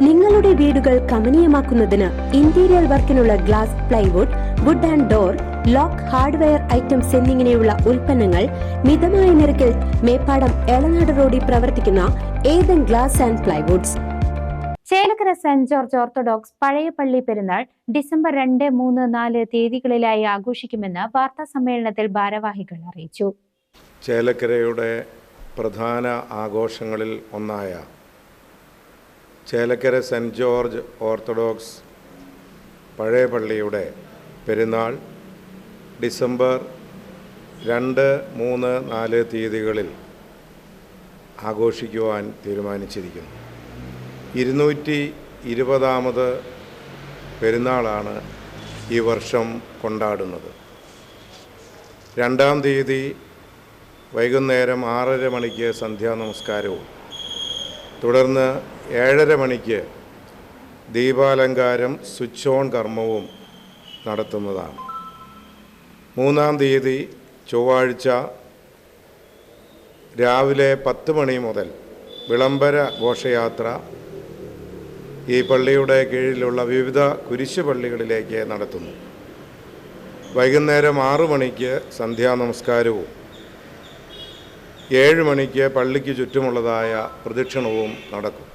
നിങ്ങളുടെ വീടുകൾ കമനീയമാക്കുന്നതിന് interior വർക്കിനുള്ള glass plywood wood and door lock hardware items എന്നിങ്ങനെയുള്ള ഉൽപ്പന്നങ്ങൾ മിതമായ നിരക്കിൽ മേപ്പാടം എളനാട് റോഡിൽ പ്രവർത്തിക്കുന്ന Ethan glass and plywoods Chelakkara saint George orthodox പഴയ പള്ളി പെരുന്നാൾ ഡിസംബർ രണ്ട് മൂന്ന് നാല് തീയതികളിലായി ആഘോഷിക്കുമെന്ന് വാർത്താ സമ്മേളനത്തിൽ ഭാരവാഹികൾ അറിയിച്ചു. ചേലക്കരയുടെ പ്രധാന ആഘോഷങ്ങളിൽ ഒന്നായ ചേലക്കര സെന്റ് ജോർജ് ഓർത്തഡോക്സ് പഴയ പള്ളിയുടെ പെരുന്നാൾ ഡിസംബർ രണ്ട് മൂന്ന് നാല് തീയതികളിൽ ആഘോഷിക്കുവാൻ തീരുമാനിച്ചിരിക്കുന്നു. ഇരുന്നൂറ്റി ഇരുപതാമത് പെരുന്നാളാണ് ഈ വർഷം കൊണ്ടാടുന്നത്. രണ്ടാം തീയതി വൈകുന്നേരം ആറര മണിക്ക് സന്ധ്യാ നമസ്കാരവും. തുടർന്ന് ഏഴര മണിക്ക് ദീപാലങ്കാരം സ്വിച്ച് ഓൺ കർമ്മവും നടത്തുന്നതാണ്. മൂന്നാം തീയതി ചൊവ്വാഴ്ച രാവിലെ പത്ത് മണി മുതൽ വിളംബര ഘോഷയാത്ര ഈ പള്ളിയുടെ കീഴിലുള്ള വിവിധ കുരിശ് പള്ളികളിലേക്ക് നടത്തുന്നു. വൈകുന്നേരം ആറു മണിക്ക് സന്ധ്യാ നമസ്കാരവും ഏഴ് മണിക്ക് പള്ളിക്ക് ചുറ്റുമുള്ളതായ പ്രദക്ഷിണവും നടക്കും.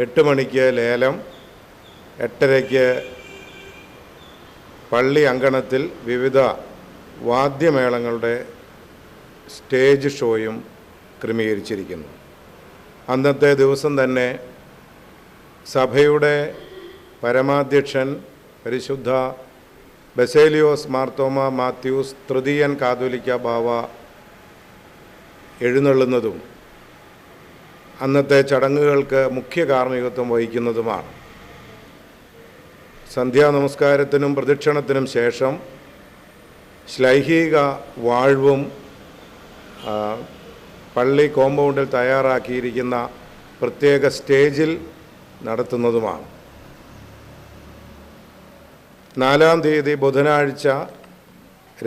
എട്ട് മണിക്ക് ലേലം എട്ടരയ്ക്ക് പള്ളി അങ്കണത്തിൽ വിവിധ വാദ്യമേളങ്ങളുടെ സ്റ്റേജ് ഷോയും ക്രമീകരിച്ചിരിക്കുന്നു. അന്നത്തെ ദിവസം തന്നെ സഭയുടെ പരമാധ്യക്ഷൻ പരിശുദ്ധ ബസേലിയോസ് മാർത്തോമ മാത്യൂസ് തൃതീയൻ കാതോലിക്ക ബാവ എഴുന്നള്ളുന്നതും അന്നത്തെ ചടങ്ങുകൾക്ക് മുഖ്യ കാർമ്മികത്വം വഹിക്കുന്നതുമാണ്. സന്ധ്യാ നമസ്കാരത്തിനും പ്രദക്ഷിണത്തിനും ശേഷം ശ്ലൈഹിക വാഴ്വും പള്ളി കോമ്പൗണ്ടിൽ തയ്യാറാക്കിയിരിക്കുന്ന പ്രത്യേക സ്റ്റേജിൽ നടത്തുന്നതുമാണ്. നാലാം തീയതി ബുധനാഴ്ച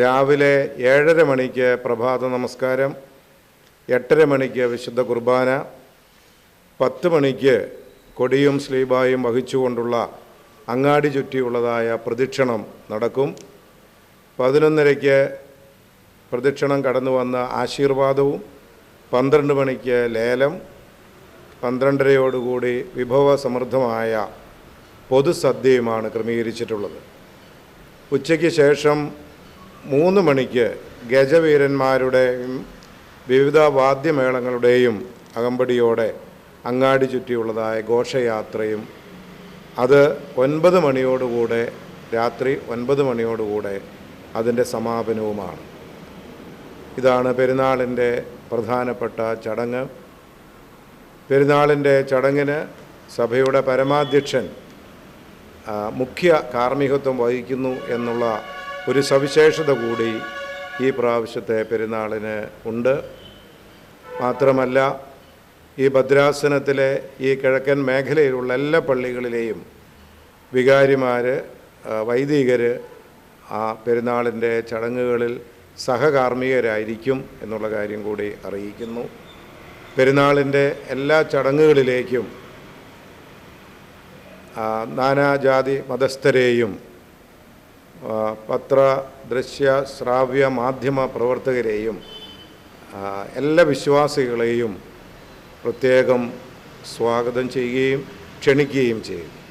രാവിലെ ഏഴര മണിക്ക് പ്രഭാത നമസ്കാരം എട്ടര മണിക്ക് വിശുദ്ധ കുർബാന പത്ത് മണിക്ക് കൊടിയും സ്ലീബായും വഹിച്ചുകൊണ്ടുള്ള അങ്ങാടി ചുറ്റിയുള്ളതായ പ്രദക്ഷിണം നടക്കും. പതിനൊന്നരയ്ക്ക് പ്രദക്ഷിണം കടന്നു വന്ന ആശീർവാദവും പന്ത്രണ്ട് മണിക്ക് ലേലം പന്ത്രണ്ടരയോടുകൂടി വിഭവസമൃദ്ധമായ പൊതുസദ്യയുമാണ് ക്രമീകരിച്ചിട്ടുള്ളത്. ഉച്ചയ്ക്ക് ശേഷം മൂന്ന് മണിക്ക് ഗജവീരന്മാരുടെയും വിവിധ വാദ്യമേളങ്ങളുടെയും അകമ്പടിയോടെ അങ്ങാടി ചുറ്റിയുള്ളതായ ഘോഷയാത്രയും അത് ഒൻപത് മണിയോടുകൂടെ രാത്രി ഒൻപത് മണിയോടുകൂടെ അതിന്റെ സമാപനവുമാണ്. ഇതാണ് പെരുന്നാളിന്റെ പ്രധാനപ്പെട്ട ചടങ്ങ്. പെരുന്നാളിന്റെ ചടങ്ങിന് സഭയുടെ പരമാധ്യക്ഷൻ മുഖ്യ കാർമ്മികത്വം വഹിക്കുന്നു എന്നുള്ള ഒരു സവിശേഷത കൂടി ഈ പ്രാവശ്യത്തെ പെരുന്നാളിന് ഉണ്ട്. മാത്രമല്ല ഈ ഭദ്രാസനത്തിലെ ഈ കിഴക്കൻ മേഖലയിലുള്ള എല്ലാ പള്ളികളിലെയും വികാരിമാർ വൈദികർ ആ പെരുന്നാളിന്റെ ചടങ്ങുകളിൽ സഹകാർമ്മികരായിരിക്കും എന്നുള്ള കാര്യം കൂടി അറിയിക്കുന്നു. പെരുന്നാളിന്റെ എല്ലാ ചടങ്ങുകളിലേക്കും നാനാജാതി മതസ്ഥരെയും പത്ര ദൃശ്യ ശ്രാവ്യ മാധ്യമ പ്രവർത്തകരെയും എല്ലാ വിശ്വാസികളെയും പ്രത്യേകം സ്വാഗതം ചെയ്യുകയും ക്ഷണിക്കുകയും ചെയ്യും.